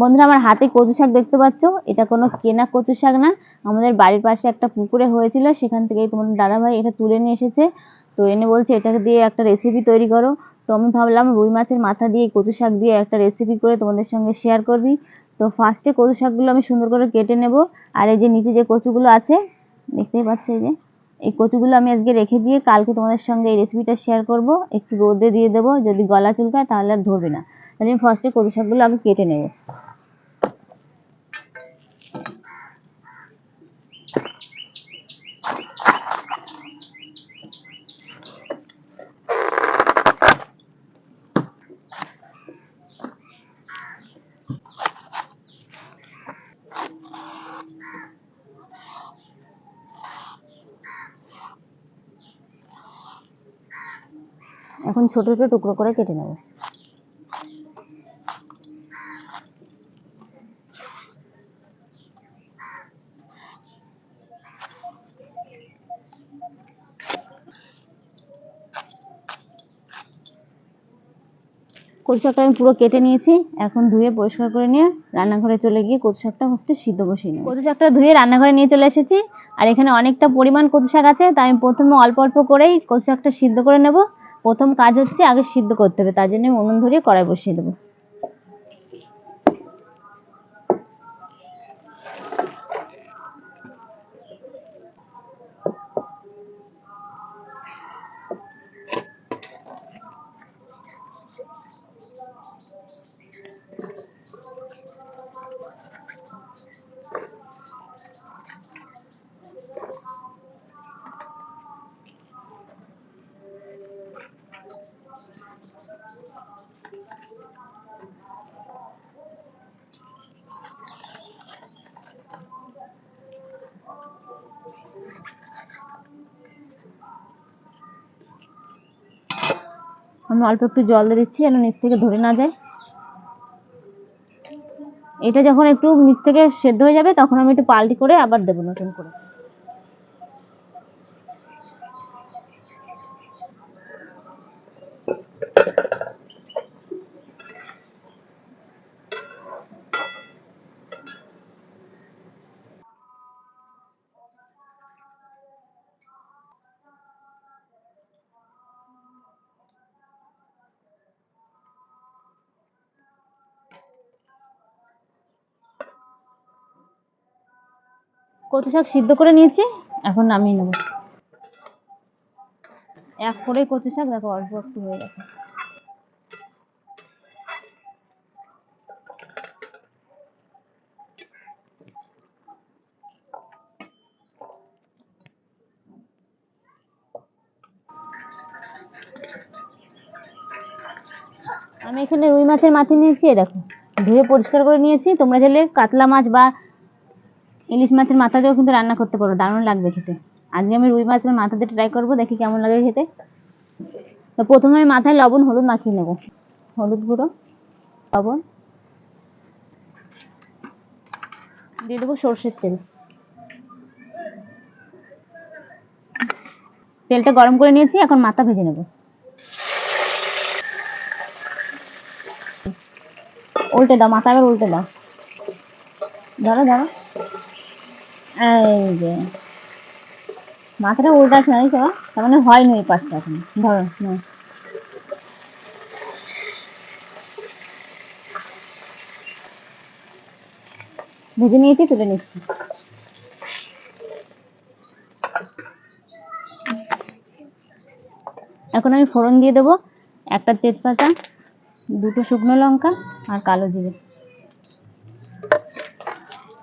বন্ধুরা, আমার হাতে কচু শাক দেখতে পাচ্ছ? এটা কোনো কেনা কচু শাক না। আমাদের বাড়ির পাশে একটা পুকুরে হয়েছিল, সেখান থেকেই তোমাদের দাদাভাই এটা তুলে নিয়ে এসেছে। তো এনে বলছে এটাকে দিয়ে একটা রেসিপি তৈরি করো। তো আমি ভাবলাম, রুই মাছের মাথা দিয়ে কচু শাক দিয়ে একটা রেসিপি করে তোমাদের সঙ্গে শেয়ার করবি। তো ফার্স্টে কচু শাকগুলো আমি সুন্দর করে কেটে নেব। আর এই যে নিচে যে কচুগুলো আছে, দেখতেই পাচ্ছ এই যে, এই কচুগুলো আমি আজকে রেখে দিয়ে কালকে তোমাদের সঙ্গে এই রেসিপিটা শেয়ার করব। একটু রোদে দিয়ে দেবো, যদি গলা চুলকায় তাহলে আর ধরবে না। তাহলে আমি ফার্স্টে কচু শাকগুলো আগে কেটে নেব। এখন ছোট ছোট টুকরো করে কেটে নেব। কচু শাকটা আমি পুরো কেটে নিয়েছি। এখন ধুয়ে পরিষ্কার করে নিয়ে রান্নাঘরে চলে গিয়ে কচু শাকটা ফার্স্টে সিদ্ধ বসিয়ে নেব। কচু শাকটা ধুয়ে রান্নাঘরে নিয়ে চলে এসেছি। আর এখানে অনেকটা পরিমাণ কচু শাক আছে, তাই আমি প্রথমে অল্প অল্প করেই কচু শাকটা সিদ্ধ করে নেব। প্রথম কাজ হচ্ছে আগে সিদ্ধ করতে হবে তার জন্য উনুন ধরিয়ে কড়াই বসিয়ে দেবো। আমি অল্প একটু জল দিয়ে দিচ্ছি, যেন নিচ থেকে ধরে না যায়। এটা যখন একটু নিচ থেকে সেদ্ধ হয়ে যাবে, তখন আমি একটু পাল্টি করে আবার দেবো নতুন করে। কচু শাক সিদ্ধ করে নিয়েছি, এখন নামিয়ে নেব। এক করে কচু শাক, দেখো অল্প একটু হয়ে গেছে। আমি এখানে রুই মাছের মাথা নিয়েছি, দেখো। ধুয়ে পরিষ্কার করে নিয়েছি। তোমরা চাইলে কাতলা মাছ বা ইলিশ মাছের মাথা দিয়েও কিন্তু রান্না করতে পারো, দারুণ লাগবে খেতে। আজকে আমি রুই মাছের মাথা দিয়ে ট্রাই করব, দেখি কেমন লাগে খেতে। তো প্রথমে আমি মাথায় লবণ, হলুদ মাখিয়ে নেব। হলুদ গুঁড়ো, লবণ। দিয়ে দেবো সর্ষের তেল। তেলটা গরম করে নিয়েছি, এখন মাথা ভেজে নেব। উল্টে দাও মাথা আবার উল্টে দাও। ধরো ধরো। মাথাটা উল্টাচ্ছে না তো? তার মানে হয়নি ওই পাশটা এখন। ধরো নাও। ভেজে নিয়েছি, তুলে নিচ্ছি। এখন আমি ফোড়ন দিয়ে দেবো। একটা তেজপাতা, দুটো শুকনো লঙ্কা আর কালো জিরে।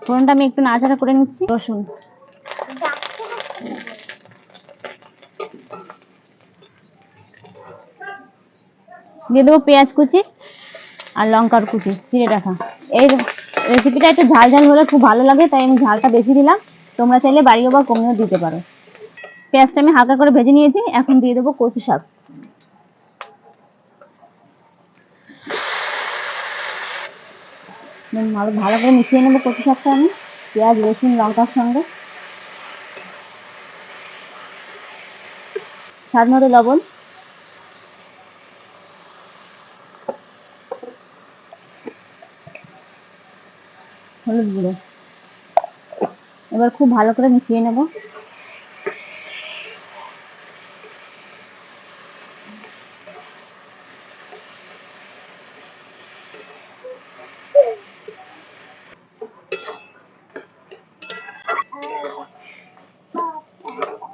ফোড়নটা আমি একটু নাড়াচাড়া করে নিচ্ছি। রসুন দিয়ে দেবো পেঁয়াজ কুচি আর লঙ্কার কুচি, চিড়ে রাখা এই রেসিপিটা একটু ঝাল ঝাল হলে খুব ভালো লাগে, তাই আমি ঝালটা বেশি দিলাম। তোমরা চাইলে বাড়িও বা কমিয়েও দিতে পারো। পেঁয়াজটা আমি হালকা করে ভেজে নিয়েছি, এখন দিয়ে দেবো কচু শাক ভালো ভালো করে মিশিয়ে নেব কচু শাকটা আমি, পেঁয়াজ, রসুন, লঙ্কার সঙ্গে। স্বাদ মতো লবণ। হলুদ গুঁড়ো। এবার খুব ভালো করে মিশিয়ে নেব।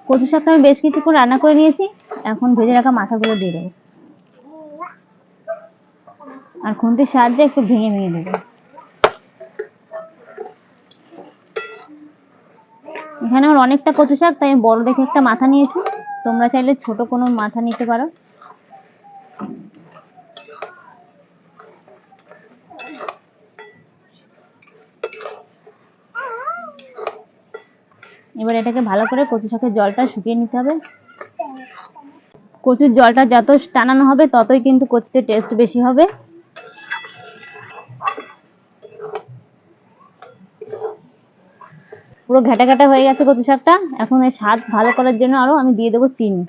কচু শাকটা আমি বেশ কিছুক্ষণ রান্না করে নিয়েছি। এখন ভেজে রাখা মাথাগুলো দিয়ে দেবো। আর খুন্তির সাহায্যে একটু ভেঙে ভেঙে দেবো। এখানে আমার অনেকটা কচু শাক, তাই আমি বড় দেখে একটা মাথা নিয়েছি। তোমরা চাইলে ছোট কোনো মাথা নিতে পারো। এবার এটাকে ভালো করে কচু শাকের জলটা শুকিয়ে নিতে হবে। কচুর জলটা যত টানানো হবে, ততই কিন্তু কচুতে টেস্ট বেশি হবে। পুরো ঘেটা ঘেটা হয়ে গেছে কচু শাকটা। এখন এর স্বাদ ভালো করার জন্য আরও আমি দিয়ে দেবো চিনি।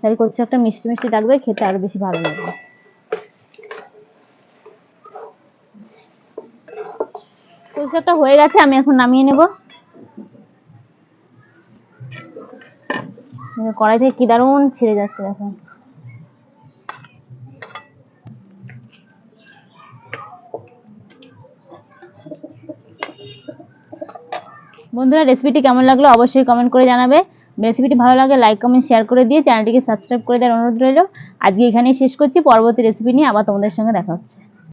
তাহলে কচু শাকটা মিষ্টি মিষ্টি লাগবে খেতে আরও বেশি ভালো লাগবে। কচু হয়ে গেছে, আমি এখন নামিয়ে নেব। কড়াই থেকে কি দারুণ ছেড়ে যাচ্ছে, দেখো। বন্ধুরা রেসিপিটি কেমন লাগল অবশ্যই কমেন্ট করে জানাবে। রেসিপিটি ভালো লাগে লাইক কমেন্ট শেয়ার করে দিয়ে চ্যানেলটিকে সাবস্ক্রাইব করে দেওয়ার অনুরোধ রইল। আজকে এখানেই শেষ করছি, পরবর্তী রেসিপি নিয়ে আবার তোমাদের সঙ্গে দেখা হচ্ছে।